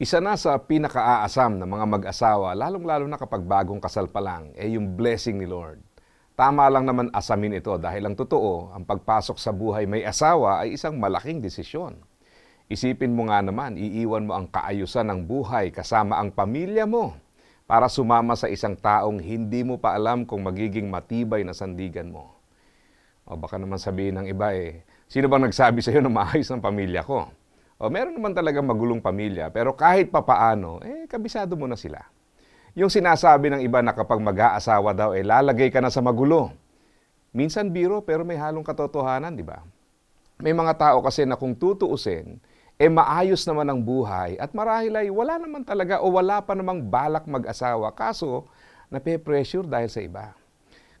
Isa na sa pinakaaasam ng mga mag-asawa, lalong-lalo na kapag bagong kasal pa lang, ay yung blessing ni Lord. Tama lang naman asamin ito dahil ang totoo, ang pagpasok sa buhay may asawa ay isang malaking desisyon. Isipin mo nga naman, iiwan mo ang kaayusan ng buhay kasama ang pamilya mo para sumama sa isang taong hindi mo pa alam kung magiging matibay na sandigan mo. O baka naman sabihin ng iba eh, sino bang nagsabi sa iyo na maayos ang pamilya ko? O meron naman talaga magulong pamilya, pero kahit papaano, eh kabisado mo na sila. Yung sinasabi ng iba na kapag mag-aasawa daw, eh lalagay ka na sa magulo. Minsan biro, pero may halong katotohanan, di ba? May mga tao kasi na kung tutuusin, eh maayos naman ang buhay at marahil ay wala naman talaga o wala pa namang balak mag-asawa. Kaso, nape-pressure dahil sa iba.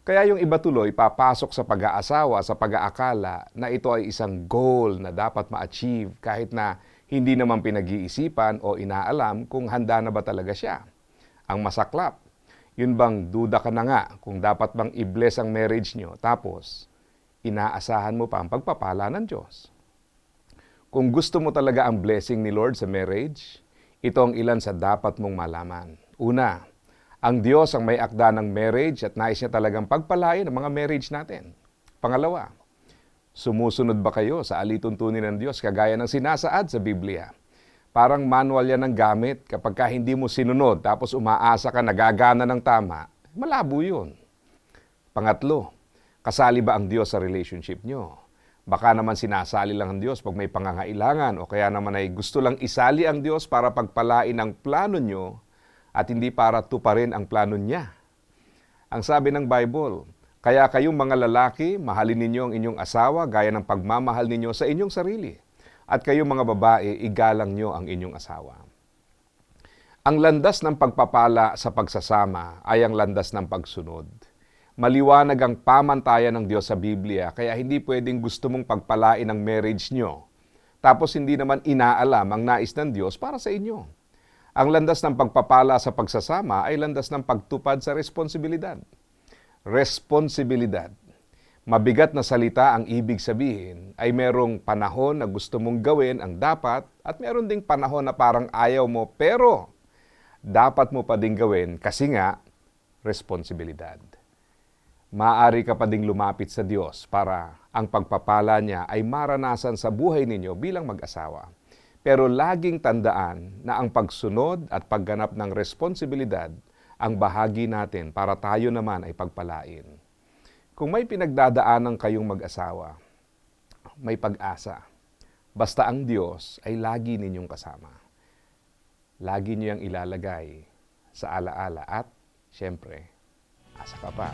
Kaya yung iba tuloy papasok sa pag-aasawa sa pag-aakala na ito ay isang goal na dapat ma-achieve kahit na hindi naman pinag-iisipan o inaalam kung handa na ba talaga siya. Ang masaklap, yun bang duda ka na nga kung dapat bang i-bless ang marriage nyo tapos inaasahan mo pa ang pagpapala ng Diyos. Kung gusto mo talaga ang blessing ni Lord sa marriage, ito ang ilan sa dapat mong malaman. Una, ang Diyos ang may akda ng marriage at nais niya talagang pagpalain ang mga marriage natin. Pangalawa, sumusunod ba kayo sa alituntunin ng Diyos kagaya ng sinasaad sa Biblia? Parang manual yan ng gamit. Kapag ka hindi mo sinunod tapos umaasa ka nagagana ng tama, malabo yun. Pangatlo, kasali ba ang Diyos sa relationship nyo? Baka naman sinasali lang ang Diyos pag may pangangailangan o kaya naman ay gusto lang isali ang Diyos para pagpalain ang plano nyo at hindi para tuparin ang plano niya. Ang sabi ng Bible, kaya kayong mga lalaki, mahalin ninyo ang inyong asawa gaya ng pagmamahal ninyo sa inyong sarili. At kayong mga babae, igalang nyo ang inyong asawa. Ang landas ng pagpapala sa pagsasama ay ang landas ng pagsunod. Maliwanag ang pamantayan ng Diyos sa Biblia, kaya hindi pwedeng gusto mong pagpalain ang marriage nyo. Tapos hindi naman inaalam ang nais ng Diyos para sa inyo. Ang landas ng pagpapala sa pagsasama ay landas ng pagtupad sa responsibilidad. Responsibilidad. Mabigat na salita ang ibig sabihin ay merong panahon na gusto mong gawin ang dapat at meron ding panahon na parang ayaw mo pero dapat mo pa ding gawin kasi nga responsibilidad. Maaari ka pa ding lumapit sa Diyos para ang pagpapala niya ay maranasan sa buhay ninyo bilang mag-asawa. Pero laging tandaan na ang pagsunod at pagganap ng responsibilidad ang bahagi natin para tayo naman ay pagpalain. Kung may pinagdadaanan kayong mag-asawa, may pag-asa. Basta ang Diyos ay lagi ninyong kasama. Lagi niyo yung ilalagay sa alaala at, syempre, asa ka pa.